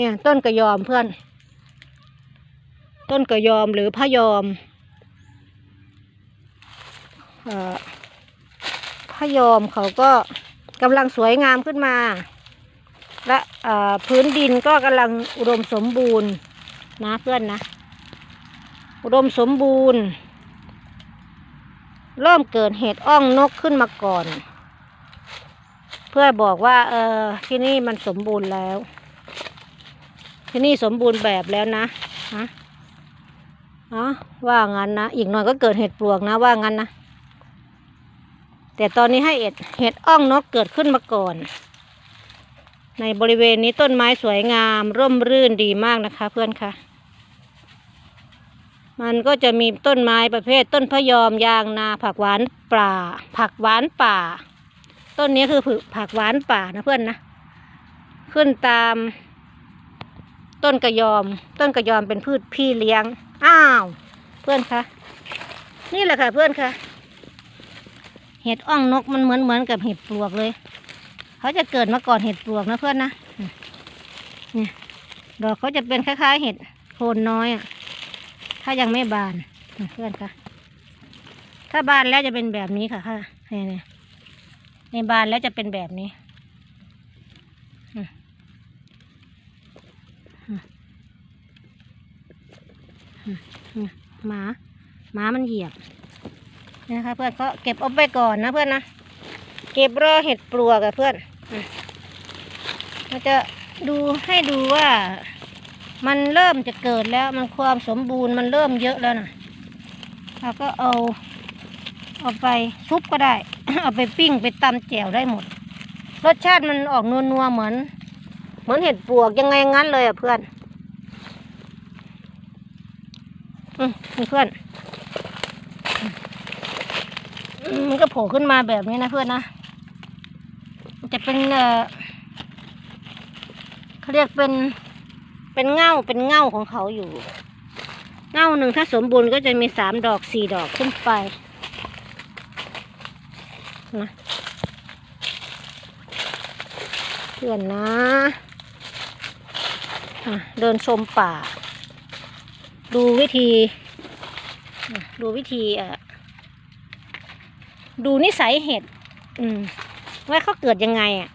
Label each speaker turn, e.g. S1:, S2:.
S1: เนี่ยต้นกระยอมเพื่อน ต้นกระยอมหรือพะยอมอพะยอมเขาก็กำลังสวยงามขึ้นมา และพื้นดินก็กำลังอุดมสมบูรณ์นะเพื่อนนะ อุดมสมบูรณ์ เริ่มเกิดเห็ดอ่องนกขึ้นมาก่อน เพื่อบอกว่าเออที่นี่มันสมบูรณ์แล้ว ที่นี่สมบูรณ์แบบแล้วนะฮะอว่างั้นนะ อีกหน่อยก็เกิดเห็ดปลวกนะ ว่างั้นนะ แต่ตอนนี้ให้เห็ดเห็ดอ่องนกเกิดขึ้นมาก่อน ในบริเวณนี้ต้นไม้สวยงาม ร่มรื่นดีมากนะคะ เพื่อนคะมันก็จะมีต้นไม้ประเภท ต้นพยอมยางนา ผักหวานป่า ผักหวานป่า ต้นนี้คือผักหวานป่านะเพื่อนนะ ขึ้นตาม ต้นกระยอม ต้นกระยอมเป็นพืชพี่เลี้ยง อ้าว เพื่อนคะ นี่แหละค่ะเพื่อนคะเห็ดอ่องนกมันเหมือนเหมือนกับเห็ดปลวกเลย เขาจะเกิดมาก่อนเห็ดปลวกนะเพื่อนนะเนี่ยดอกเขาจะเป็นคล้ายๆ เห็ดโคนน้อยอะ ถ้ายังไม่บานเพื่อนคะถ้าบานแล้วจะเป็นแบบนี้ค่ะค่ะนี่ยเนี่ยในบานแล้วจะเป็นแบบนี้ หมาหมามันเหยียบนะคะเพื่อนก็เก็บเอาไปก่อนนะเพื่อนนะเก็บรอเห็ดปลวกกับเพื่อนเราจะดูให้ดูว่า มันเริ่มจะเกิดแล้วมันความสมบูรณ์มันเริ่มเยอะแล้วนะเราก็เอาเอาไปซุปก็ได้ เอาไปปิ้งไปตำแจ่วได้หมด รสชาติมันออกนัวๆเหมือน เหมือนเห็ดปลวกยังไงงั้นเลยอะเพื่อนอืมเพื่อนมันก็โผล่ขึ้นมาแบบนี้นะเพื่อนนะมันจะเป็นเออเขาเรียกเป็นเป็นเง่าเป็นเง่าของเขาอยู่เง่าหนึ่งถ้าสมบูรณ์ก็จะมีสามดอกสี่ดอกขึ้นไปนะเพื่อนนะ เดินชมป่า ดูวิธีดูวิธีอดูนิสัยเห็ดว่าเขาเกิดยังไงอะ